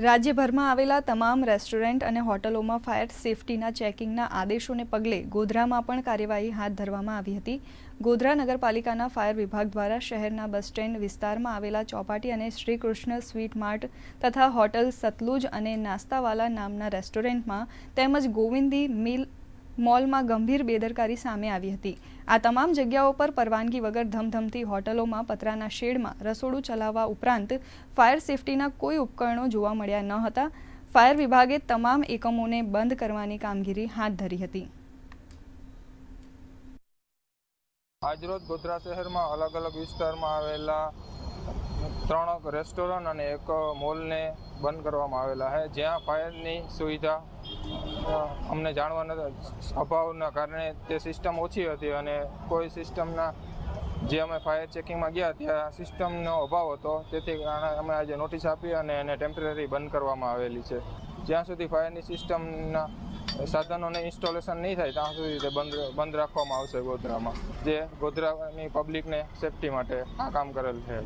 રાજ્યભરમાં આવેલા તમામ રેસ્ટોરન્ટ અને હોટલોમાં ફાયર સેફટીના ચેકિંગના આદેશોને પગલે ગોધરામાં પણ કાર્યવાહી હાથ ધરવામાં આવી હતી. ગોધરા નગરપાલિકાના ફાયર વિભાગ દ્વારા શહેરના બસ સ્ટેન્ડ વિસ્તારમાં આવેલા ચોપાટી અને શ્રી કૃષ્ણ સ્વીટ માર્ટ તથા હોટલ સતલુજ અને નાસ્તાવાલા નામના રેસ્ટોરન્ટમાં તેમજ ગોવિંદી મિલ મોલમાં ગંભીર બેદરકારી સામે આવી હતી. આ તમામ જગ્યાઓ પર પરવાનગી વગર ધમધમતી હોટલોમાં, પતરાના શેડમાં રસોડું ચલાવવા ઉપરાંત ફાયર સેફટીના કોઈ ઉપકરણો જોવા મળ્યા ન હતા. ફાયર વિભાગે તમામ એકમોને બંધ કરવાની કામગીરી હાથ ધરી હતી. આજરોજ ગોધરા શહેરમાં અલગ અલગ વિસ્તારમાં આવેલા ત્રણ રેસ્ટોરન્ટ અને એક મોલને બંધ કરવામાં આવેલા છે. જ્યાં ફાયરની સુવિધા અમને જાણવાના અભાવના કારણે તે સિસ્ટમ ઓછી હતી અને કોઈ સિસ્ટમના, જે અમે ફાયર ચેકિંગમાં ગયા ત્યાં સિસ્ટમનો અભાવ હતો. તેથી કારણે અમે આજે નોટિસ આપી અને એને ટેમ્પરરી બંધ કરવામાં આવેલી છે. જ્યાં સુધી ફાયરની સિસ્ટમના સાધનોને ઇન્સ્ટોલેશન નહીં થાય, ત્યાં સુધી તે બંધ બંધ રાખવામાં આવશે ગોધરામાં. જે ગોધરાની પબ્લિકને સેફટી માટે આ કામ કરેલ છે.